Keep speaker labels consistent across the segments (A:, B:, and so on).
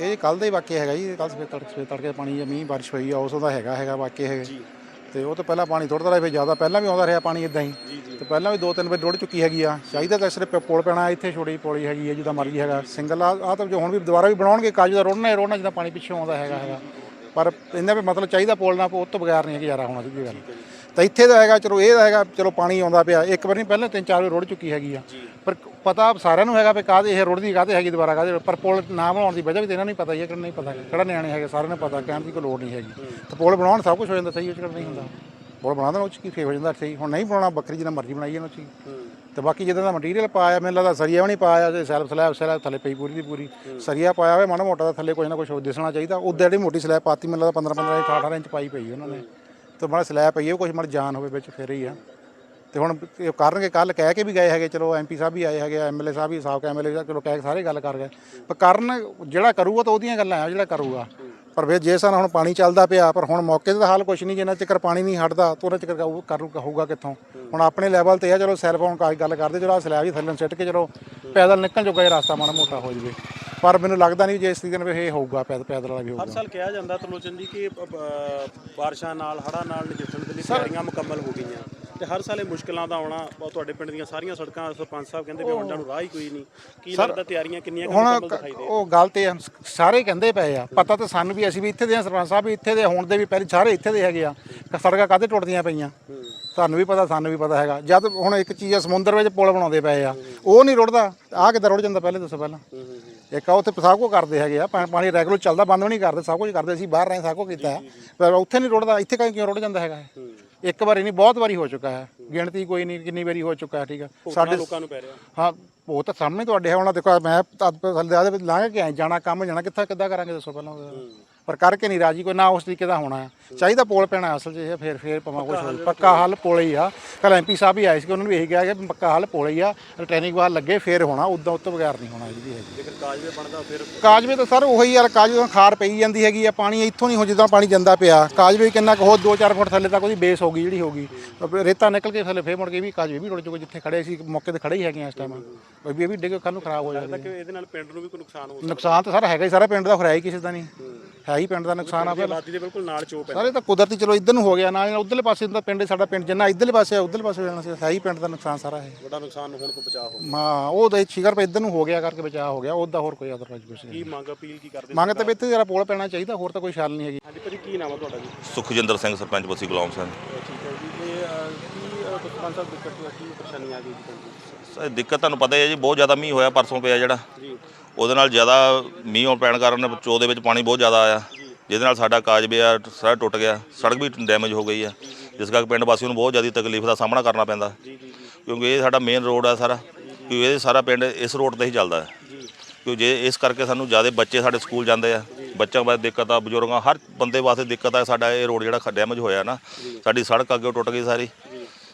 A: ਇਹ ਕੱਲ ਦਾ ਹੀ ਵਾਕਿਆ ਹੈਗਾ ਜੀ ਕੱਲ ਸਵੇਰ ਤੜਕੇ ਸਵੇਰ ਤੜਕੇ ਪਾਣੀ ਜਾਂ ਮੀਂਹ ਬਾਰਿਸ਼ ਹੋਈ ਆ ਉਸ ਦਾ ਹੈਗਾ ਹੈਗਾ ਵਾਕਿਆ ਹੈਗਾ ਤੇ ਉਹ ਤੋਂ ਪਹਿਲਾਂ ਪਾਣੀ ਥੋੜ੍ਹਾ ਰਿਹਾ ਫਿਰ ਜ਼ਿਆਦਾ ਪਹਿਲਾਂ ਵੀ ਆਉਂਦਾ ਰਿਹਾ ਪਾਣੀ ਇਦਾਂ ਹੀ। ਤੇ ਪਹਿਲਾਂ ਵੀ ਦੋ ਤਿੰਨ ਵਾਰ ਰੁੜ ਚੁੱਕੀ ਹੈਗੀ ਆ। ਚਾਹੀਦਾ ਤਾਂ ਸਿਰਫ ਪੁਲ ਪੈਣਾ ਇੱਥੇ ਛੋਟੀ ਪੌੜੀ ਹੈਗੀ ਹੈ ਜਿੱਦਾਂ ਮਰਜ਼ੀ ਹੈਗਾ। ਸਿੰਗਲ ਆ ਆਹ ਤਾਂ ਜੋ ਹੁਣ ਵੀ ਦੁਬਾਰਾ ਵੀ ਬਣਾਉਣਗੇ ਕਾਜੂ ਦਾ ਰੋੜਨਾ ਹੀ ਰੋੜਨਾ ਜਿੱਦਾਂ ਪਾਣੀ ਪਿੱਛੋਂ ਆਉਂਦਾ ਹੈਗਾ ਹੈਗਾ। ਪਰ ਇਹਨਾਂ ਵੀ ਮਤਲਬ ਚਾਹੀਦਾ ਪੁਲ ਨਾ ਉਹ ਤੋਂ ਬਗੈਰ ਨਹੀਂ ਗੁਜ਼ਾਰਾ ਹੋਣਾ ਸਿੱਧੀ ਗੱਲ। ਤਾਂ ਇੱਥੇ ਦਾ ਹੈਗਾ ਚਲੋ ਇਹ ਦਾ ਹੈਗਾ ਚਲੋ ਪਾਣੀ ਆਉਂਦਾ ਪਿਆ। ਇੱਕ ਵਾਰ ਨਹੀਂ ਪਹਿਲਾਂ ਤਿੰਨ ਚਾਰ ਵਾਰ ਰੁੜ ਚੁੱਕੀ ਹੈਗੀ ਆ। ਪਰ ਪਤਾ ਸਾਰਿਆਂ ਨੂੰ ਹੈਗਾ ਵੀ ਕਾਹਦੇ ਇਹ ਰੁੜਦੀ ਕਾਹਦੇ ਹੈਗੀ ਦੁਬਾਰਾ ਕਾਹਦੇ ਪਰ ਪੁਲ ਨਾ ਬਣਾਉਣ ਦੀ ਵਜ੍ਹਾ ਵੀ ਤਾਂ ਇਹਨਾਂ ਨੂੰ ਹੀ ਪਤਾ ਹੀ ਹੈ ਕਿ ਨਹੀਂ ਪਤਾ ਕਿਹੜਾ ਨਿਆਣੇ ਹੈਗੇ ਸਾਰਿਆਂ ਨੂੰ ਪਤਾ ਕਹਿਣ ਦੀ ਕੋਈ ਲੋੜ ਨਹੀਂ ਹੈਗੀ। ਤੇ ਪੁਲ ਬਣਾਉਣ ਸਭ ਕੁਝ ਹੋ ਜਾਂਦਾ ਸਹੀ ਉਹ ਨਹੀਂ ਹੁੰਦਾ। ਪੁਲ ਬਣਾ ਦੇਣਾ ਉਹ 'ਚ ਕੀ ਫੇਰ ਹੋ ਜਾਂਦਾ ਸਹੀ ਹੁਣ ਨਹੀਂ ਬਣਾਉਣਾ ਬੱਕਰੀ ਜਿੰਨਾ ਮਰਜ਼ੀ ਬਣਾਈ ਇਹਨਾਂ 'ਚ ਹੀ। ਤੇ ਬਾਕੀ ਜਿੱਦਾਂ ਦਾ ਮਟੀਰੀਅਲ ਪਾਇਆ ਮੈਨੂੰ ਲੱਗਦਾ ਸਰੀਆ ਵੀ ਨਹੀਂ ਪਾਇਆ ਤੇ ਸੈਲਫ ਸਲੈਬ ਸਲੈਬ ਥੱਲੇ ਪਈ ਪੂਰੀ ਦੀ ਪੂਰੀ। ਸਰੀਆ ਪਾਇਆ ਹੋਵੇ ਮਾੜਾ ਮੋਟਾ ਤਾਂ ਥੱਲੇ ਕੁਝ ਨਾ ਕੁਝ ਦਿਸਣਾ ਚਾਹੀਦਾ। ਉੱਦਾਂ ਜਿਹੜੀ ਮੋਟੀ ਸਲੈਬ ਪਾਤੀ ਮੈਨੂੰ ਲੱਗਦਾ 15 15 ਇੰਚ 18 ਇੰਚ ਪਾਈ ਪਈ ਉਹਨਾਂ ਨੇ। ਤੇ ਮਾੜਾ ਸਲੈਬ ਪਈ ਹੈ ਕੁਝ ਮਾੜਾ ਜਾਨ ਹੋਵੇ ਵਿੱਚ ਫਿਰ ਹੀ ਆ। ਤੇ ਹੁਣ ਇਹ ਕਰਨਗੇ ਕੱਲ ਕਹਿ ਕੇ ਵੀ ਗਏ ਹੈਗੇ, ਚਲੋ ਐਮਪੀ ਸਾਹਿਬ ਵੀ ਆਏ ਹੈਗੇ ਐਮਐਲਏ ਸਾਹਿਬ ਵੀ, ਸਾਬਕਾ ਐਮਐਲਏ ਸਾਹਿਬ, ਚਲੋ ਕਹਿ ਕੇ ਸਾਰੇ ਗੱਲ ਕਰ ਗਏ। ਪਰ ਕਰਨ ਜਿਹੜਾ ਕਰੂਗਾ ਤਾਂ ਉਹਦੀਆਂ ਗੱਲਾਂ ਆ, ਜਿਹੜਾ ਕਰੂਗਾ। ਪਰ ਵੇ ਜੇ ਸਾਨੂੰ ਹੁਣ ਪਾਣੀ ਚੱਲਦਾ ਪਿਆ, ਪਰ ਹੁਣ ਮੌਕੇ ਤੇ ਤਾਂ ਹਾਲ ਕੁਛ ਨਹੀਂ, ਜਿੰਨਾ ਚਿਰ ਪਾਣੀ ਨਹੀਂ ਹਟਦਾ, ਤਾਂ ਤੋਰੇ ਚਿਰ ਕਰੂ ਕਰੂ- ਹੋਊਗਾ ਕਿੱਥੋਂ? ਹੁਣ ਆਪਣੇ ਲੈਵਲ ਤੇ ਆ, ਚਲੋ ਸੈਲਫੋਨ ਕਾਜ ਗੱਲ ਕਰਦੇ, ਚਲੋ ਆਹ ਸਲੈਬ ਹੀ ਥੱਲੇ ਨੂੰ ਸਿੱਟ ਕੇ, ਚਲੋ ਪੈਦਲ ਨਿਕਲ ਜੋਗਾ ਇਹ ਰਸਤਾ ਮਾੜਾ ਮੋਟਾ ਹੋ ਜਵੇ। ਪਰ ਮੈਨੂੰ ਲੱਗਦਾ ਨਹੀਂ ਜੇ ਇਸ ਤਰੀਕੇ ਨਾਲ ਵੀ ਇਹ ਹੋਊਗਾ ਪੈਦਲ ਪੈਦਲ ਵਾਲਾ ਵੀ
B: ਹਰ
A: ਹੋਊਗਾ।
B: ਸਾਲ ਕਿਹਾ ਜਾਂਦਾ ਤਰਲੋਚਨ ਜੀ ਕਿ ਅ, ਬਾਰਿਸ਼ਾਂ ਨਾਲ ਹੜ੍ਹਾਂ ਨਾਲ ਨਜਿੱਠਣ ਦੇ ਲਈ ਤਿਆਰੀਆਂ ਮੁਕੰਮਲ ਹੋ ਗਈਆਂ। ਤੇ ਹਰ ਸਾਲ ਇਹ ਮੁਸ਼ਕਲਾਂ ਦਾ ਆਉਣਾ ਉਹ ਤੁਹਾਡੇ ਪਿੰਡ ਦੀਆਂ ਸਾਰੀਆਂ ਸੜਕਾਂ ਸਰਪੰਚ ਸਾਹਿਬ ਕਹਿੰਦੇ ਵੀ ਵੰਡਾਂ ਨੂੰ ਰਾਹ ਹੀ ਕੋਈ ਨਹੀਂ। ਕੀ ਲੱਗਦਾ ਤਿਆਰੀਆਂ ਕਿੰਨੀਆਂ ਕੁ
A: ਹੁਣ
B: ਮੁਕੰਮਲ ਦਿਖਾਈ ਦੇ
A: ਉਹ ਗੱਲ ਤੇ ਆ, ਸਾਰੇ ਕਹਿੰਦੇ ਪਏ ਆ। ਪਤਾ ਤਾਂ ਸਾਨੂੰ ਵੀ ਅਸੀਂ ਵੀ ਇੱਥੇ ਦੇ ਆ ਸਰਪੰਚ ਸਾਹਿਬ ਵੀ ਇੱਥੇ ਦੇ ਹੁਣ ਦੇ ਵੀ ਪਹਿਲੇ ਸਾਰੇ ਇੱਥੇ ਦੇ ਹੈਗੇ ਆ। ਸੜਕਾਂ ਕਾਹਦੇ ਟੁੱਟਦੀਆਂ ਪਈਆਂ? ਸਾਨੂੰ ਵੀ ਪਤਾ ਸਾਨੂੰ ਵੀ ਪਤਾ ਹੈਗਾ। ਜਦ ਹੁਣ ਇੱਕ ਚੀਜ਼ ਆ ਸਮੁੰਦਰ ਵਿੱਚ ਪੁਲ ਬਣਾਉਂਦੇ ਪਏ ਆ ਉਹ ਨਹੀਂ ਰੁੜਦਾ। ਆਹ ਕਿੱਦਾਂ ਰੁੜ ਜਾਂਦਾ ਪਹਿਲੇ ਦੱਸੋ ਪਹਿਲਾਂ। ਇੱਕ ਆ ਉੱਥੇ ਸਭ ਕੁਝ ਕਰਦੇ ਹੈਗੇ ਆ ਪਾ- ਪਾਣੀ ਰੈਗੂਲਰ ਚੱਲਦਾ ਬੰਦ ਵੀ ਨਹੀਂ ਕਰਦੇ ਸਭ ਕੁਝ ਕਰਦੇ ਅਸੀਂ ਬਾਹਰ ਰਹੇ ਸਭ ਕੁਝ ਕੀਤਾ ਹੈ। ਪਰ ਉੱਥੇ ਨਹੀਂ ਰੁੜਦਾ ਇੱਥੇ ਕਿਉਂ ਕਿਉਂ ਰੁੜ ਜਾਂਦਾ ਹੈਗਾ ਇਹ? ਇੱਕ ਵਾਰੀ ਨਹੀਂ ਬਹੁਤ ਵਾਰੀ ਹੋ ਚੁੱਕਾ ਹੈ ਗਿਣਤੀ ਕੋਈ ਨਹੀਂ ਕਿੰਨੀ ਵਾਰੀ ਹੋ ਚੁੱਕਾ ਹੈ ਠੀਕ ਹੈ
B: ਸਾਡੇ ਲੋਕਾਂ ਨੂੰ ਪੈ ਰਿਹਾ
A: ਹਾਂ ਉਹ ਤਾਂ ਸਾਹਮਣੇ ਤੁਹਾਡੇ ਹੈ ਉਹਨਾਂ ਦੇਖੋ ਮੈਂ ਤਾਂ ਥੱਲੇ ਲੰਘ ਕੇ ਆਏ ਜਾਣਾ ਕੰਮ ਜਾਣਾ ਕਿੱਥਾ ਕਿੱਦਾਂ ਕਰਾਂਗੇ ਦੱਸੋ ਪਹਿਲਾਂ ਉਹਦਾ। ਪਰ ਕਰਕੇ ਨਹੀਂ ਰਾਜੀ ਕੋਈ ਨਾ ਉਸ ਤਰੀਕੇ ਦਾ ਹੋਣਾ ਹੈ। ਚਾਹੀਦਾ ਪੋਲ ਪੈਣਾ ਅਸਲ 'ਚ ਇਹ ਫਿਰ ਫਿਰ ਪਵਾ ਕੁਝ ਪੱਕਾ ਹੱਲ ਪੋਲ ਹੀ ਆ। ਕੱਲ ਐਮਪੀ ਸਾਹਿਬ ਵੀ ਆਏ ਸੀ ਉਹਨਾਂ ਨੂੰ ਵੀ ਇਹੀ ਕਿਹਾ ਕਿ ਪੱਕਾ ਹੱਲ ਪੋਲ ਹੀ ਆ। ਰਿਟਰਨਿੰਗ ਵਾਲ ਲੱਗੇ ਫਿਰ ਹੋਣਾ ਉਦਾਂ ਉੱਤੋਂ ਬਗੈਰ ਨਹੀਂ ਹੋਣਾ ਜੀ ਹੈਗੀ।
B: ਜੇਕਰ ਕਾਜਵੇ ਬਣਦਾ ਫਿਰ
A: ਕਾਜਵੇ ਤਾਂ ਸਰ ਉਹੀ ਯਾਰ ਕਾਜਵੇ ਤੋਂ ਖਾਰ ਪਈ ਜਾਂਦੀ ਹੈਗੀ ਆ ਪਾਣੀ ਇੱਥੋਂ ਨਹੀਂ ਹੋ ਜਿੱਦਾਂ ਪਾਣੀ ਜਾਂਦਾ ਪਿਆ। ਕਾਜਵੇ ਕਿੰਨਾ ਕੁ ਹੋ 2-4 ਫੁੱਟ ਥੱਲੇ ਤੱਕ ਉਹਦੀ ਬੇਸ ਹੋ ਗਈ ਜਿਹੜੀ ਹੋ ਗਈ। ਰੇਤਾ ਨਿਕਲ ਕੇ ਥੱਲੇ ਫੇਰ ਮੁੜ ਕੇ ਵੀ ਕਾਜਵੇ ਵੀ ਰੁੜ ਚੁੱਕੇ ਜਿੱਥੇ ਖੜੇ ਸੀ ਮੌਕੇ ਤੇ ਖੜੇ ਹੀ ਹੈਗੇ ਆ ਇਸ ਟਾਈਮ ਵੀ ਇਹ ਵੀ ਡਿੱਗ ਕੱਲ ਨੂੰ ਖਰਾਬ ਹੋ ਜਾਵੇ
B: ਕਿ ਇਹਦੇ ਨਾਲ ਪਿੰਡ ਨੂੰ ਵੀ ਕੋਈ ਨੁਕਸਾਨ ਹੋ
A: ਨੁਕਸਾਨ ਤਾਂ ਸਰ ਹੈਗਾ ਹੀ ਸਾਰਾ ਪਿੰਡ ਦਾ ਹੋਇਆ ਹੀ ਕਿਸੇ ਦਾ ਨਹੀਂ। ਹੈ ਹੀ ਪਿੰਡ ਦਾ ਨੁਕਸਾਨ ਆ
B: ਸਕਦਾ ਆਬਾਦੀ ਦੇ ਬਿਲਕੁਲ ਨਾਲ ਚੋਪ ਹੈ
A: ਸਾਰੇ ਤਾਂ ਕੁਦਰਤੀ ਚਲੋ ਇੱਧਰ ਨੂੰ ਹੋ ਗਿਆ ਨਾ ਉਧਰਲੇ ਪਾਸੇ ਦਾ ਪਿੰਡ ਸਾਡਾ ਪਿੰਡ ਜਿੰਨਾ ਇੱਧਰਲੇ ਪਾਸੇ ਆ ਉਧਰਲੇ ਪਾਸੇ ਹੋ ਜਾਣਾ ਸੀ ਹੈ ਹੀ ਪਿੰਡ ਦਾ ਨੁਕਸਾਨ ਸਾਰਾ ਹੈ
B: ਵੱਡਾ ਨੁਕਸਾਨ ਹੋਣ ਤੋਂ ਬਚਾਅ ਹੋ
A: ਮਾ ਉਹ ਤਾਂ ਸ਼ਿਕਰ ਪੇ ਇੱਧਰ ਨੂੰ ਹੋ ਗਿਆ ਕਰਕੇ ਬਚਾਅ ਹੋ ਗਿਆ ਉਹਦਾ ਹੋਰ ਕੋਈ ਅਦਰਵਾਈਜ਼ ਕੁਛ ਨਹੀਂ
B: ਕੀ ਮੰਗ ਅਪੀਲ ਕੀ ਕਰਦੇ
A: ਮੰਗ ਤਾਂ ਵੀ ਇੱਥੇ ਜਰਾ ਪੋਲ ਪੈਣਾ ਚਾਹੀਦਾ ਹੋਰ ਤਾਂ ਕੋਈ ਛਾਲ ਨਹੀਂ ਹੈਗੀ।
B: ਹਾਂਜੀ ਭਾਜੀ ਕੀ ਨਾਮ ਹੈ ਤੁਹਾਡਾ ਜੀ?
C: ਸੁਖਜਿੰਦਰ ਸਿੰਘ ਸਰਪੰਚ ਬਸੀ ਗੁਲਾਮ ਸਿੰਘ।
B: ਠੀਕ ਹੈ ਜੀ ਇਹ ਅ, ਕੀ ਅ, ਸਰਪੰਚ ਸਾਹਿਬ ਦਿੱਕਤ ਹੋਈ ਕੀ ਪਰੇਸ਼ਾਨੀ ਆ ਗਈ ਜੀ ਤੁਹਾਨੂੰ?
C: ਸਰ ਦਿੱਕਤ ਤੁਹਾਨੂੰ ਪਤਾ ਹੀ ਹੈ ਜੀ ਬਹੁਤ ਜ਼ਿਆਦਾ ਮੀਂਹ ਹੋਇਆ ਪਰਸੋਂ ਪਿਆ ਜਿਹੜਾ।
B: ਜੀ।
C: ਉਹਦੇ ਨਾਲ ਜ਼ਿਆਦਾ ਮੀਂਹ ਹੋਣ ਪੈਣ ਕਾਰਨ ਚੋ ਦੇ ਵਿੱਚ ਪਾਣੀ ਬਹੁਤ ਜ਼ਿਆਦਾ ਆਇਆ। ਜਿਹਦੇ ਨਾਲ ਸਾਡਾ ਕਾਜਵੇ ਆ ਸਾਰਾ ਟੁੱਟ ਗਿਆ ਸੜਕ ਵੀ ਡੈਮੇਜ ਹੋ ਗਈ ਆ। ਜਿਸ ਕਰਕੇ ਪਿੰਡ ਵਾਸੀਆਂ ਨੂੰ ਬਹੁਤ ਜ਼ਿਆਦਾ ਤਕਲੀਫ ਦਾ ਸਾਹਮਣਾ ਕਰਨਾ ਪੈਂਦਾ। ਕਿਉਂਕਿ ਇਹ ਸਾਡਾ ਮੇਨ ਰੋਡ ਆ ਸਾਰਾ। ਕਿਉਂਕਿ ਇਹ ਸਾਰਾ ਪਿੰਡ ਇਸ ਰੋਡ ਤੇ ਹੀ ਚੱਲਦਾ ਹੈ। ਕਿਉਂ ਜੇ ਇਸ ਕਰਕੇ ਸਾਨੂੰ ਜ਼ਿਆਦਾ ਬੱਚੇ ਸਾਡੇ ਸਕੂਲ ਜਾਂਦੇ ਆ ਬੱਚਿਆਂ ਵਾਸਤੇ ਦਿੱਕਤ ਆ ਬਜ਼ੁਰਗਾਂ ਹਰ ਬੰਦੇ ਵਾਸਤੇ ਦਿੱਕਤ ਆ ਸਾਡਾ ਇਹ ਰੋਡ ਜਿਹੜਾ ਡੈਮੇਜ ਹੋਇਆ ਨਾ। ਸਾਡੀ ਸੜਕ ਅੱਗੇ ਟੁੱਟ ਗਈ ਸਾਰੀ।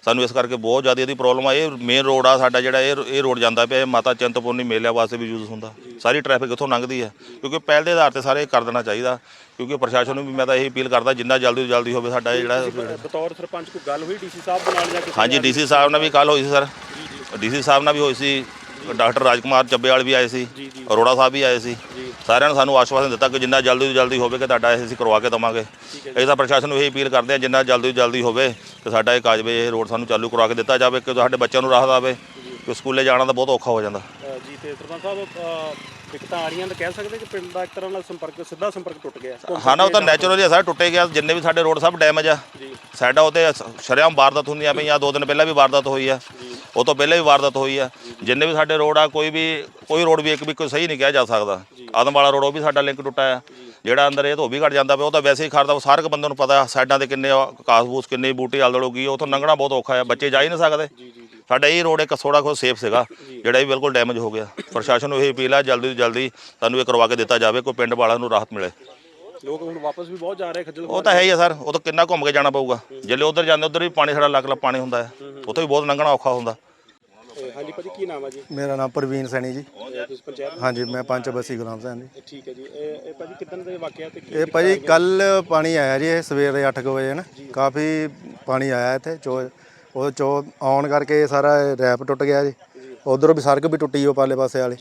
C: ਸਾਨੂੰ ਇਸ ਕਰਕੇ ਬਹੁਤ ਜ਼ਿਆਦਾ ਇਹਦੀ ਪ੍ਰੋਬਲਮ ਆ। ਇਹ ਮੇਨ ਰੋਡ ਆ ਸਾਡਾ ਜਿਹੜਾ ਇਹ ਇਹ ਰੋਡ ਜਾਂਦਾ ਪਿਆ ਇਹ ਮਾਤਾ ਚਿੰਤਪੁਰਨੀ ਮੇਲਿਆਂ ਵਾਸਤੇ ਵੀ ਯੂਜ਼ ਹੁੰਦਾ। ਸਾਰੀ ਟ੍ਰੈਫਿਕ ਇੱਥੋਂ ਲੰਘਦੀ ਹੈ ਕਿਉਂਕਿ ਪਹਿਲ ਦੇ ਆਧਾਰ ਤੇ ਸਾਰੇ ਇਹ ਕਰ ਦੇਣਾ ਚਾਹੀਦਾ। ਕਿਉਂਕਿ ਪ੍ਰਸ਼ਾਸਨ ਨੂੰ ਵੀ ਮੈਂ ਤਾਂ ਇਹ ਅਪੀਲ ਕਰਦਾ ਜਿੰਨਾ ਜਲਦੀ ਤੋਂ ਜਲਦੀ ਹੋਵੇ ਸਾਡਾ ਇਹ ਜਿਹੜਾ
B: ਬਤੌਰ ਸਰਪੰਚ ਕੋਈ ਗੱਲ ਹੋਈ ਡੀਸੀ ਸਾਹਿਬ ਦੇ ਨਾਲ ਜਾਂ ਕਿਸੇ
C: ਹਾਂਜੀ ਡੀਸੀ ਸਾਹਿਬ ਨਾਲ ਵੀ ਕੱਲ ਹੋਈ ਸੀ ਸਰ। ਡੀਸੀ ਸਾਹਿਬ ਨਾਲ ਵੀ ਹੋਈ ਸੀ। ਡਾਕਟਰ ਰਾਜਕੁਮਾਰ ਚੱਬੇਵਾਲ ਵੀ ਆਏ ਸੀ ਅਰੋੜਾ ਸਾਹਿਬ ਵੀ ਆਏ ਸੀ। ਸਾਰਿਆਂ ਨੇ ਸਾਨੂੰ ਆਸ਼ਵਾਸਨ ਦਿੱਤਾ ਕਿ ਜਿੰਨਾ ਜਲਦੀ ਤੋਂ ਜਲਦੀ ਹੋਵੇ ਕਿ ਤੁਹਾਡਾ ਇਹ ਅਸੀਂ ਕਰਵਾ ਕੇ ਦਵਾਂਗੇ। ਇਹ ਤਾਂ ਪ੍ਰਸ਼ਾਸਨ ਨੂੰ ਇਹ ਅਪੀਲ ਕਰਦੇ ਆ ਜਿੰਨਾ ਜਲਦੀ ਤੋਂ ਜਲਦੀ ਹੋਵੇ ਕਿ ਸਾਡਾ ਇਹ ਕਾਜਵੇ ਇਹ ਰੋਡ ਸਾਨੂੰ ਚਾਲੂ ਕਰਵਾ ਕੇ ਦਿੱਤਾ ਜਾਵੇ ਕਿ ਸਾਡੇ ਬੱਚਿਆਂ ਨੂੰ ਰਾਹਤ ਆਵੇ ਕਿ ਸਕੂਲੇ ਜਾਣਾ ਤਾਂ ਬਹੁਤ ਔਖਾ ਹੋ ਜਾਂਦਾ।
B: ਅ, ਜੀ ਤੇ ਸਰਪੰਚ ਸਾਹਿਬ ਅ, ਦਿੱਕਤਾਂ ਆ ਰਹੀਆਂ ਤਾਂ ਕਹਿ ਸਕਦੇ ਕਿ ਪਿੰਡ ਦਾ ਇੱਕ ਤਰ੍ਹਾਂ ਨਾਲ ਸੰਪਰਕ ਸਿੱਧਾ ਸੰਪਰਕ ਟੁੱਟ ਗਿਆ।
C: ਹਾਂ ਨਾ ਉਹ ਤਾਂ ਨੈਚੁਰਲੀ ਸਾਰਾ ਟੁੱਟੇ ਗਿਆ ਜਿੰਨੇ ਵੀ ਸਾਡੇ ਰੋਡ ਸਭ ਡੈਮੇਜ ਆ। ਸਾਡਾ ਉਹਤੇ ਸ਼ਰਿਆਮ ਵਾਰਦਾਤ ਹੁੰਦੀਆਂ ਪਈਆਂ ਦੋ ਦਿਨ ਪਹਿਲਾਂ ਵੀ ਵਾਰਦਾਤ ਹੋਈ ਆ। ਉਹ ਤੋਂ ਪਹਿਲਾਂ ਵੀ ਵਾਰਦਾਤ ਹੋਈ ਆ। ਜਿੰਨੇ ਵੀ ਸਾਡੇ ਰੋਡ ਆ ਕੋਈ ਵੀ ਕੋਈ ਰੋਡ ਵੀ ਇੱਕ ਵੀ ਕੋਈ ਸਹੀ ਨਹੀਂ ਕਿਹਾ ਜਾ ਸਕਦਾ। ਆਦਮ ਵਾਲਾ ਰੋਡ ਉਹ ਵੀ ਸਾਡਾ ਲਿੰਕ ਟੁੱਟਾ ਆ। ਜਿਹੜਾ ਅੰਦਰ ਇਹ ਧੋਬੀ ਘਟ ਜਾਂਦਾ ਪਿਆ ਉਹ ਤਾਂ ਵੈਸੇ ਹੀ ਖੜਦਾ ਸਾਰੇ ਕੁ ਬੰਦੇ ਨੂੰ ਪਤਾ ਸਾਈਡਾਂ ਤੇ ਕਿੰਨੇ ਕਾਸਬੂਸ ਕਿੰਨੇ ਬੂਟੇ ਆਲੜੋਗੀ ਉੱਥੋਂ ਲੰਘਣਾ ਬਹੁਤ ਔਖਾ ਆ ਬੱਚੇ ਜਾ ਹੀ ਨਹੀਂ ਸਕਦੇ। ਸਾਡਾ ਇਹ ਰੋਡ ਇੱਕ ਥੋੜਾ ਖੋ ਸੇਫ ਸੀਗਾ ਜਿਹੜਾ ਵੀ ਬਿਲਕੁਲ ਡੈਮੇਜ ਹੋ ਗਿਆ। ਪ੍ਰਸ਼ਾਸਨ ਨੂੰ ਇਹ ਅਪੀਲ ਆ ਜਲਦੀ ਤੋਂ ਜਲਦੀ ਸਾਨੂੰ ਇਹ ਕਰਵਾ ਕੇ ਦਿੱਤਾ ਜਾਵੇ ਕੋਈ ਪਿੰਡ ਵਾਲਿਆਂ ਨੂੰ ਰਾਹਤ ਮਿਲੇ।
B: ਲੋਕ ਹੁਣ ਵਾਪਸ ਵੀ ਬਹੁਤ ਜਾ ਰਹੇ ਖੱਜਲ
C: ਉਹ ਤਾਂ ਹੈ ਹੀ ਆ ਸਰ ਉਹ ਤਾਂ ਕਿੰਨਾ ਘੁੰਮ ਕੇ ਜਾਣਾ ਪਊਗਾ। ਜੇ ਉਧਰ ਜਾਂਦੇ ਉਧਰ ਵੀ ਪਾਣੀ ਸਾਡਾ ਲੱਖ ਲੱਖ ਪਾਣੀ ਹੁੰਦਾ ਹੈ। ਉੱਥੇ ਵੀ ਬਹੁਤ ਲੰਘਣਾ ਔਖਾ ਹੁੰਦਾ।
B: ਹਾਂਜੀ ਭਾਜੀ ਕੀ ਨਾਮ ਹੈ ਜੀ?
D: ਮੇਰਾ ਨਾਮ ਪ੍ਰਵੀਨ ਸੈਣੀ ਜੀ।
B: ਇਹ ਤੁਸੀਂ ਪੰਚਾਇਤ
D: ਹਾਂਜੀ ਮੈਂ ਪੰਚ ਬਸੀ ਗੁਲਾਮ ਸਿੰਘ ਜੀ।
B: ਇਹ ਠੀਕ ਹੈ ਜੀ। ਇਹ ਇਹ ਭਾਜੀ ਕਿਦਾਂ ਦੇ ਵਾਕਿਆ ਤੇ ਕੀ
D: ਇਹ ਭਾਜੀ ਕੱਲ ਪਾਣੀ ਆਇਆ ਜੀ ਇਹ ਸਵੇਰ ਦੇ 8 ਵਜੇ ਨਾ। ਕਾਫੀ ਪਾਣੀ ਆਇਆ ਇੱਥੇ ਚੋ ਉਹ ਚੋ ਆਉਣ ਕਰਕੇ ਸਾਰਾ ਰੈਪ ਟੁੱਟ ਗਿਆ ਜੀ। ਉਧਰੋਂ ਵੀ ਸੜਕ ਵੀ ਟੁੱਟੀ ਉਹ ਪਾਲੇ ਪਾਸੇ ਵਾਲੀ।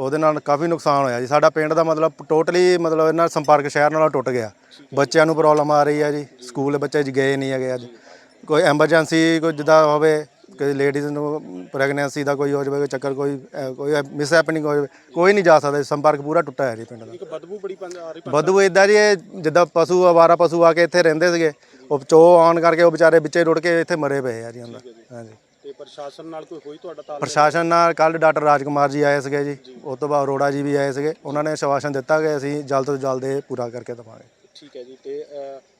D: ਉਹਦੇ ਨਾਲ ਕਾਫੀ ਨੁਕਸਾਨ ਹੋਇਆ ਜੀ। ਸਾਡਾ ਪਿੰਡ ਦਾ ਮਤਲਬ ਟੋਟਲੀ ਮਤਲਬ ਇਹਨਾਂ ਸੰਪਰਕ ਸ਼ਹਿਰ ਨਾਲ ਟੁੱਟ ਗਿਆ। ਬੱਚਿਆਂ ਨੂੰ ਪ੍ਰੋਬਲਮ ਆ ਰਹੀ ਹੈ ਜੀ। ਸਕੂਲ ਬੱਚੇ ਜੀ ਗਏ ਨਹੀਂ ਹੈਗੇ ਅੱਜ। ਕੋਈ ਐਮਰਜੈਂਸੀ ਕੋਈ ਜਿੱਦਾਂ ਹੋਵੇ ਕੋਈ ਲੇਡੀਜ਼ ਨੂੰ ਪ੍ਰੈਗਨੈਂਸੀ ਦਾ ਕੋਈ ਹੋ ਜਾਵੇ ਕੋਈ ਚੱਕਰ ਕੋਈ ਅਹ, ਕੋਈ ਮਿਸ ਹੈਪਨਿੰਗ ਹੋ ਜਾਵੇ ਕੋਈ ਨਹੀਂ ਜਾ ਸਕਦਾ ਸੰਪਰਕ ਪੂਰਾ ਟੁੱਟਾ ਹੈ ਜੀ ਪਿੰਡ ਦਾ।
B: ਇੱਕ ਬਦਬੂ ਬੜੀ ਪੰਜ ਆ ਰਹੀ
D: ਬਦੂ ਇਦਾਂ ਜੀ ਇਹ ਜਿੱਦਾਂ ਪਸ਼ੂ ਆਵਾਰਾ ਪਸ਼ੂ ਆ ਕੇ ਇੱਥੇ ਰਹਿੰਦੇ ਸੀਗੇ ਉਹ ਚੋ ਆਉਣ ਕਰਕੇ ਉਹ ਵਿਚਾਰੇ ਵਿੱਚੇ ਰੁੜ ਕੇ ਇੱਥੇ ਮਰੇ ਪਏ ਆ ਜੀ ਹੁੰਦਾ ਹਾਂਜੀ।
B: ਤੇ ਪ੍ਰਸ਼ਾਸਨ ਨਾਲ ਕੋਈ ਹੋਈ ਤੁਹਾਡਾ ਤਾਲਮੇਲ?
D: ਪ੍ਰਸ਼ਾਸਨ ਨਾਲ ਕੱਲ ਡਾਕਟਰ ਰਾਜਕੁਮਾਰ ਜੀ ਆਏ ਸੀਗੇ ਜੀ ਉਸ ਤੋਂ ਬਾਅਦ ਅਰੋੜਾ ਜੀ ਵੀ ਆਏ ਸੀਗੇ ਉਹਨਾਂ ਨੇ ਆਸ਼ਵਾਸਨ ਦਿੱਤਾ ਕਿ ਅਸੀਂ ਜਲਦ ਤੋਂ ਜਲਦ ਇਹ ਪੂਰਾ ਕਰਕੇ ਦੇਵਾਂਗੇ।
B: ਠੀਕ ਹੈ ਜੀ ਤੇ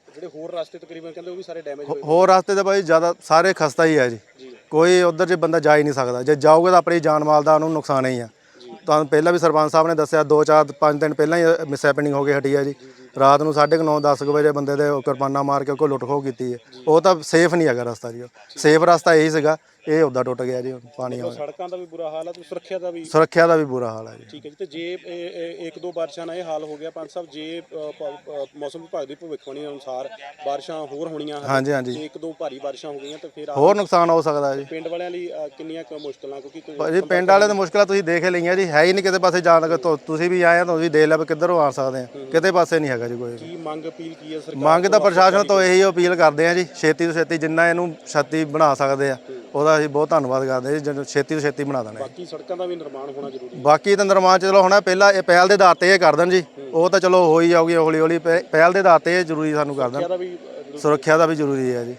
B: ਜਿਹੜੇ ਹੋਰ ਰਸਤੇ ਤਕਰੀਬਨ ਕਹਿੰਦੇ ਉਹ ਵੀ ਸਾਰੇ ਡੈਮੇਜ ਹੋਏ
D: ਹੋਰ ਰਸਤੇ ਤੇ ਭਾਈ ਜ਼ਿਆਦਾ ਸਾਰੇ ਖਸਤਾ ਹੀ ਹੈ ਜੀ। ਕੋਈ ਉਧਰ ਜੇ ਬੰਦਾ ਜਾ ਹੀ ਨਹੀਂ ਸਕਦਾ। ਜੇ ਜਾਓਗੇ ਤਾਂ ਆਪਣੀ ਜਾਨ ਮਾਲ ਦਾ ਉਹਨੂੰ ਨੁਕਸਾਨ ਹੀ ਆ। ਤੁਹਾਨੂੰ ਪਹਿਲਾਂ ਵੀ ਸਰਪੰਚ ਸਾਹਿਬ ਨੇ ਦੱਸਿਆ 2 4 5 ਦਿਨ ਪਹਿਲਾਂ ਹੀ ਮਿਸ ਹੋ ਗਈ ਹਟੀ ਆ ਜੀ। ਰਾਤ ਨੂੰ 9:30 10 ਵਜੇ ਬੰਦੇ ਦੇ ਉਹ ਮਾਰ ਕੇ ਕੋਈ ਲੁੱਟ ਖੋਹ ਕੀਤੀ ਹੈ। ਉਹ ਤਾਂ ਸੇਫ ਨਹੀਂ ਹੈਗਾ ਰਸਤਾ ਜੀ। ਸੇਫ ਰਸਤਾ ਇਹੀ ਸੀਗਾ। ਇਹ ਉੱਦਾਂ ਟੁੱਟ ਗਿਆ ਜੀ ਪਾਣੀ ਆ
B: ਸੜਕਾਂ ਦਾ ਵੀ ਬੁਰਾ ਹਾਲ ਹੈ ਤੇ ਸੁਰੱਖਿਆ ਦਾ ਵੀ
D: ਸੁਰੱਖਿਆ ਦਾ ਵੀ ਬੁਰਾ ਹਾਲ ਹੈ ਜੀ।
B: ਠੀਕ ਹੈ ਜੀ ਤੇ ਜੇ ਇਹ- ਇਹ ਇੱਕ ਦੋ ਬਾਰਿਸ਼ਾਂ ਨਾਲ ਇਹ ਹਾਲ ਹੋ ਗਿਆ ਪੰਜ ਸਾਹਿਬ ਜੇ ਅ, ਮੌਸਮ ਵਿਭਾਗ ਦੀ ਭਵਿੱਖਬਾਣੀ ਅਨੁਸਾਰ ਬਾਰਿਸ਼ਾਂ ਹੋਰ ਹੋਣੀਆਂ ਹਨ
D: ਹਾਂਜੀ ਹਾਂਜੀ।
B: ਜੇ ਇੱਕ ਦੋ ਭਾਰੀ ਬਾਰਿਸ਼ਾਂ ਹੋ ਗਈਆਂ ਤਾਂ ਫਿਰ ਆ-
D: ਹੋਰ ਨੁਕਸਾਨ ਹੋ ਸਕਦਾ ਜੀ।
B: ਪਿੰਡ ਵਾਲਿਆਂ ਲਈ ਅ, ਕਿੰਨੀਆਂ ਕੁ ਮੁਸ਼ਕਲਾਂ ਕਿਉਂਕਿ ਕੋਈ
D: ਭਾਜੀ ਪਿੰਡ ਵਾਲੇ ਦੀ ਮੁਸ਼ਕਲਾਂ ਤੁਸੀਂ ਦੇਖ ਹੀ ਲਈਆਂ ਜੀ ਹੈ ਹੀ ਨਹੀਂ ਕਿਤੇ ਪਾਸੇ ਜਾਣ ਲੱਗਾ ਤੁ- ਤੁਸੀਂ ਵੀ ਆਏ ਆ ਤੁਸੀਂ ਦੇਖ ਲਿਆ ਵੀ ਕਿੱਧਰੋਂ ਆ ਸਕਦੇ ਆ ਕਿਤੇ ਪਾਸੇ ਨਹੀਂ ਹੈਗਾ ਜੀ ਕੋਈ।
B: ਕੀ ਮੰਗ ਅਪੀਲ ਕੀ ਹੈ ਸਰਕਾਰ
D: ਮੰਗ ਤਾਂ ਪ੍ਰਸ਼ਾਸਨ ਤੋਂ ਇਹੀ ਅਪੀਲ ਕਰਦੇ ਆ ਜੀ ਛੇਤੀ ਤੋਂ ਛੇਤੀ ਜਿੰਨਾ ਇਹਨੂੰ ਛੇਤੀ ਬਣਾ ਸਕਦੇ ਆ ਉਹਦਾ ਅਸੀਂ ਬਹੁਤ ਧੰਨਵਾਦ ਕਰਦੇ ਜੀ ਜਦੋਂ ਛੇਤੀ ਤੋਂ ਛੇਤੀ ਬਣਾ ਦੇਣਾ
B: ਬਾਕੀ ਸੜਕਾਂ ਦਾ ਵੀ ਨਿਰਮਾਣ ਹੋਣਾ ਜ਼ਰੂਰੀ ਹੈ।
D: ਬਾਕੀ ਤਾਂ ਨਿਰਮਾਣ ਚਲੋ ਹੁਣ ਪਹਿਲਾਂ ਇਹ ਪਹਿਲ ਦੇ ਆਧਾਰ ਤੇ ਇਹ ਕਰ ਦੇਣ ਜੀ। ਉਹ ਤਾਂ ਚਲੋ ਹੋ ਹੀ ਜਾਊਗੀ ਹੌਲੀ ਹੌਲੀ ਪਹਿ- ਪਹਿਲ ਦੇ ਆਧਾਰ ਤੇ ਇਹ ਜ਼ਰੂਰੀ ਸਾਨੂੰ ਕਰ ਦੇਣ।
B: ਵੀ
D: ਸੁਰੱਖਿਆ ਦਾ ਵੀ ਜ਼ਰੂਰੀ ਹੈ ਜੀ।